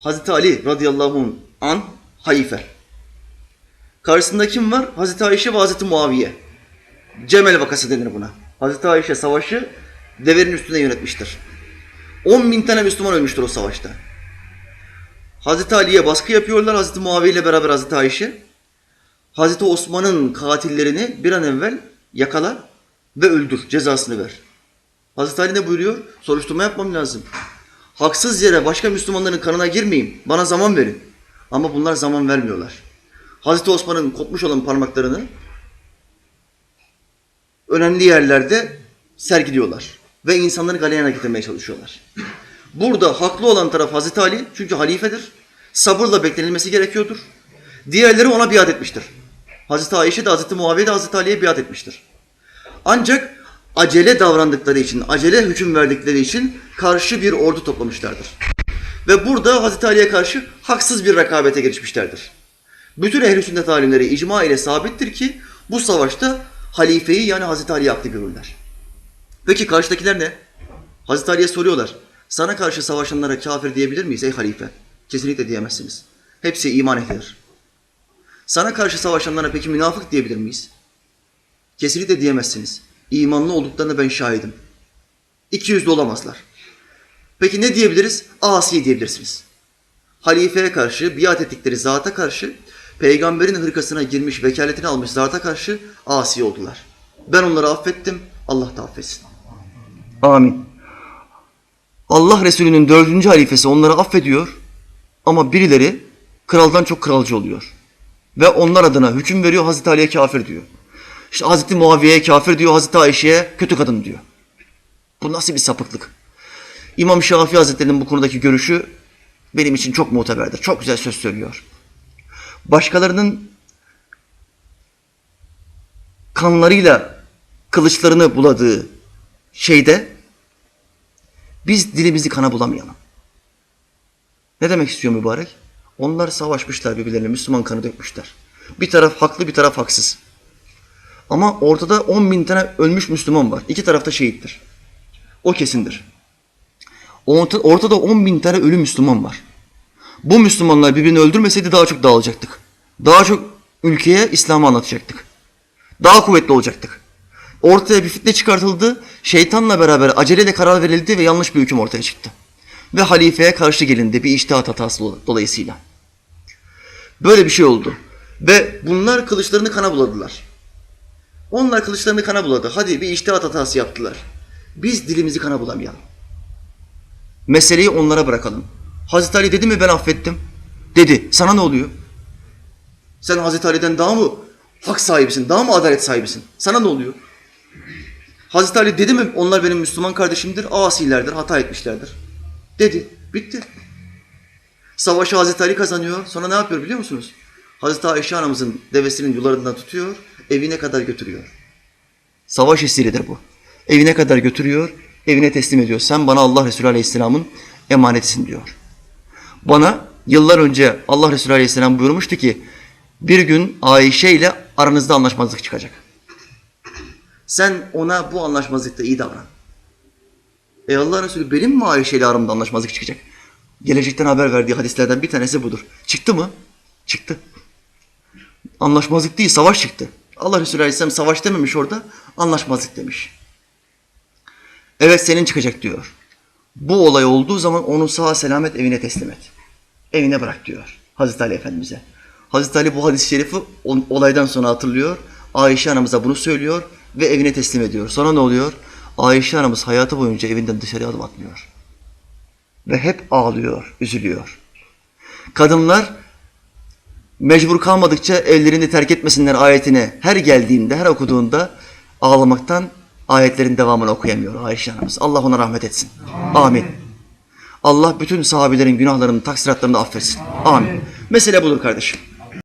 Hazreti Ali radıyallahu an halife. Karşısında kim var? Hazreti Ayşe ve Hazreti Muaviye. Cemel vakası denir buna. Hazreti Ayşe savaşı deverin üstüne yönetmiştir. 10 bin tane Müslüman ölmüştür o savaşta. Hazreti Ali'ye baskı yapıyorlar. Hazreti Muaviye ile beraber Hazreti Ayşe. Hazreti Osman'ın katillerini bir an evvel yakala ve öldür. Cezasını ver. Hazreti Ali ne buyuruyor? Soruşturma yapmam lazım. Haksız yere başka Müslümanların kanına girmeyeyim. Bana zaman verin. Ama bunlar zaman vermiyorlar. Hazreti Osman'ın kopmuş olan parmaklarını önemli yerlerde sergiliyorlar. Ve insanları galeyana getirmeye çalışıyorlar. Burada haklı olan taraf Hazreti Ali çünkü halifedir. Sabırla beklenilmesi gerekiyordur. Diğerleri ona biat etmiştir. Hazreti Ayşe de Hazreti Muaviye de Hazreti Ali'ye biat etmiştir. Ancak acele davrandıkları için, acele hüküm verdikleri için karşı bir ordu toplamışlardır. Ve burada Hazreti Ali'ye karşı haksız bir rekabete girişmişlerdir. Bütün ehl-i sünnet alimleri icma ile sabittir ki bu savaşta halifeyi yani Hazreti Ali'yi haklı görürler. Peki karşıdakiler ne? Hazreti Ali'ye soruyorlar. Sana karşı savaşanlara kafir diyebilir miyiz ey halife? Kesinlikle diyemezsiniz. Hepsi iman ehlidir. Sana karşı savaşanlara peki münafık diyebilir miyiz? Kesinlikle diyemezsiniz. İmanlı olduklarına ben şahidim. İki yüzlü olamazlar. Peki ne diyebiliriz? Asi diyebilirsiniz. Halifeye karşı, biat ettikleri zata karşı, peygamberin hırkasına girmiş, vekaletini almış zata karşı asi oldular. Ben onları affettim, Allah da affetsin. Amin. Allah Resulü'nün dördüncü halifesi onları affediyor ama birileri kraldan çok kralcı oluyor. Ve onlar adına hüküm veriyor, Hazreti Ali'ye kafir diyor. İşte Hazreti Muaviye'ye kafir diyor, Hazreti Ayşe'ye kötü kadın diyor. Bu nasıl bir sapıklık? İmam Şafii Hazretleri'nin bu konudaki görüşü benim için çok muteberdir. Çok güzel söz söylüyor. Başkalarının kanlarıyla kılıçlarını buladığı şeyde biz dilimizi kana bulamayalım. Ne demek istiyor mübarek? Onlar savaşmışlar birbirlerine, Müslüman kanı dökmüşler. Bir taraf haklı, bir taraf haksız. Ama ortada 10 bin tane ölmüş Müslüman var. İki tarafta şehittir. O kesindir. Orta- Ortada 10 bin tane ölü Müslüman var. Bu Müslümanlar birbirini öldürmeseydi daha çok dağılacaktık. Daha çok ülkeye İslam'ı anlatacaktık. Daha kuvvetli olacaktık. Ortaya bir fitne çıkartıldı. Şeytanla beraber aceleyle karar verildi ve yanlış bir hüküm ortaya çıktı. Ve halifeye karşı gelindi bir iştihat hatası dolayısıyla. Böyle bir şey oldu. Ve bunlar kılıçlarını kana buladılar. Onlar kılıçlarını kana buladı. Hadi bir iştihat hatası yaptılar. Biz dilimizi kana bulamayalım. Meseleyi onlara bırakalım. Hazreti Ali dedi mi ben affettim? Dedi. Sana ne oluyor? Sen Hazreti Ali'den daha mı hak sahibisin, daha mı adalet sahibisin? Sana ne oluyor? Hazreti Ali dedi mi onlar benim Müslüman kardeşimdir, asilerdir, hata etmişlerdir. Dedi. Bitti. Savaşı Hazreti Ali kazanıyor. Sonra ne yapıyor biliyor musunuz? Hazreti Ayşe anamızın devesinin yularından tutuyor, evine kadar götürüyor. Savaş esiridir bu. Evine kadar götürüyor, evine teslim ediyor. Sen bana Allah Resulü Aleyhisselam'ın emanetisin diyor. Bana yıllar önce Allah Resulü Aleyhisselam buyurmuştu ki bir gün Ayşe ile aranızda anlaşmazlık çıkacak. Sen ona bu anlaşmazlıkta iyi davran. E Allah Resulü benim mi Ayşe ile aramda anlaşmazlık çıkacak? Gelecekten haber verdiği hadislerden bir tanesi budur. Çıktı mı? Çıktı. Anlaşmazlık değil, savaş çıktı. Allah Resulü Aleyhisselam savaş dememiş orada, anlaşmazlık demiş. Evet senin çıkacak diyor. Bu olay olduğu zaman onu sağ selamet evine teslim et. Evine bırak diyor Hazreti Ali Efendimiz'e. Hazreti Ali bu hadis-i şerifi olaydan sonra hatırlıyor. Ayşe anamıza bunu söylüyor ve evine teslim ediyor. Sonra ne oluyor? Ayşe anamız hayatı boyunca evinden dışarıya adım atmıyor. Ve hep ağlıyor, üzülüyor. Kadınlar mecbur kalmadıkça evlerini terk etmesinler ayetini her geldiğinde, her okuduğunda ağlamaktan ayetlerin devamını okuyamıyor Ayşe anamız. Allah ona rahmet etsin. Amin. Allah bütün sahabelerin günahlarını, taksiratlarını affetsin. Amin. Mesele budur kardeşim.